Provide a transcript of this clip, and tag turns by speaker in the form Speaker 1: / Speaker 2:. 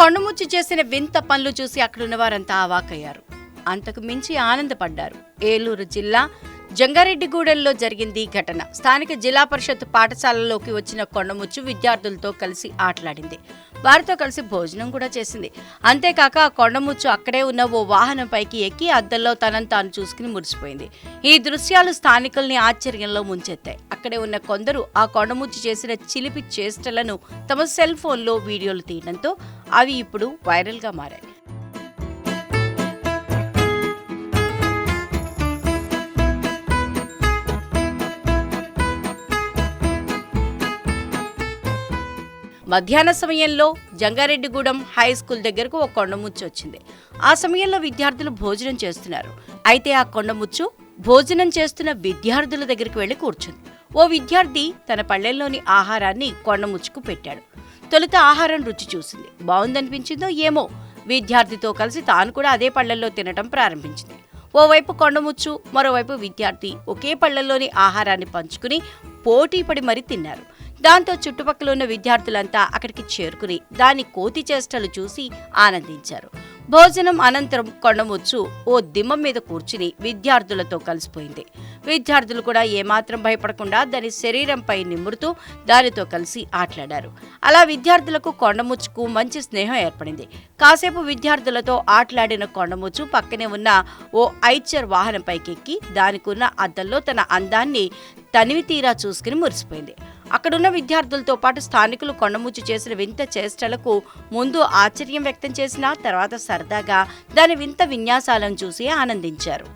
Speaker 1: కొండముచ్చి చేసిన వింత పనులు చూసి అక్కడున్న వారంతా అవాకయ్యారు అంతకు మించి ఆనందపడ్డారు. ఏలూరు జిల్లా జంగారెడ్డిగూడెంలో జరిగింది ఈ ఘటన. స్థానిక జిల్లా పరిషత్ పాఠశాలలోకి వచ్చిన కొండముచ్చు విద్యార్థులతో కలిసి ఆటలాడింది. వారితో కలిసి భోజనం కూడా చేసింది. అంతేకాక ఆ కొండముచ్చు అక్కడే ఉన్న ఓ వాహనం పైకి ఎక్కి అద్దంలో తనను తాను చూసుకుని మురిసిపోయింది. ఈ దృశ్యాలు స్థానికుల్ని ఆశ్చర్యంలో ముంచెత్తాయి. అక్కడే ఉన్న కొందరు ఆ కొండముచ్చు చేసిన చిలిపి చేష్టలను తమ సెల్ ఫోన్లో వీడియోలు తీయడంతో అవి ఇప్పుడు వైరల్గా మారాయి. మధ్యాహ్న సమయంలో జంగారెడ్డిగూడెం హై స్కూల్ దగ్గరకు ఒక కొండముచ్చు వచ్చింది. ఆ సమయంలో విద్యార్థులు భోజనం చేస్తున్నారు. అయితే ఆ కొండముచ్చు భోజనం చేస్తున్న విద్యార్థుల దగ్గరికి వెళ్ళి కూర్చుంది. ఓ విద్యార్థి తన పళ్ళెల్లోని ఆహారాన్ని కొండముచ్చుకు పెట్టాడు. తొలుత ఆహారం రుచి చూసింది. బాగుందనిపించిందో ఏమో విద్యార్థితో కలిసి తాను కూడా అదే పళ్ళెల్లో తినటం ప్రారంభించింది. ఓవైపు కొండముచ్చు మరోవైపు విద్యార్థి ఒకే పళ్ళల్లోని ఆహారాన్ని పంచుకుని పోటీపడి మరీ తిన్నారు. దాంతో చుట్టుపక్కల ఉన్న విద్యార్థులంతా అక్కడికి చేరుకుని దాని కోతి చేష్టలు చూసి ఆనందించారు. భోజనం అనంతరం కొండముచ్చు ఓ దిమ్మం మీద కూర్చుని విద్యార్థులతో కలిసిపోయింది. విద్యార్థులు కూడా ఏమాత్రం భయపడకుండా దాని శరీరంపై నిమురుతూ దానితో కలిసి ఆటలాడారు. అలా విద్యార్థులకు కొండముచ్చుకు మంచి స్నేహం ఏర్పడింది. కాసేపు విద్యార్థులతో ఆటలాడిన కొండముచ్చు పక్కనే ఉన్న ఓ ఐచర్ వాహనంపైకి ఎక్కి దానికున్న అద్దంలో తన అందాన్ని తనివి తీరా చూసుకుని మురిసిపోయింది. అక్కడున్న విద్యార్థులతో పాటు స్థానికులు కొండముచ్చు చేసిన వింత చేష్టలకు ముందు ఆశ్చర్యం వ్యక్తం చేసిన తర్వాత సరదాగా దాని వింత విన్యాసాలను చూసి ఆనందించారు.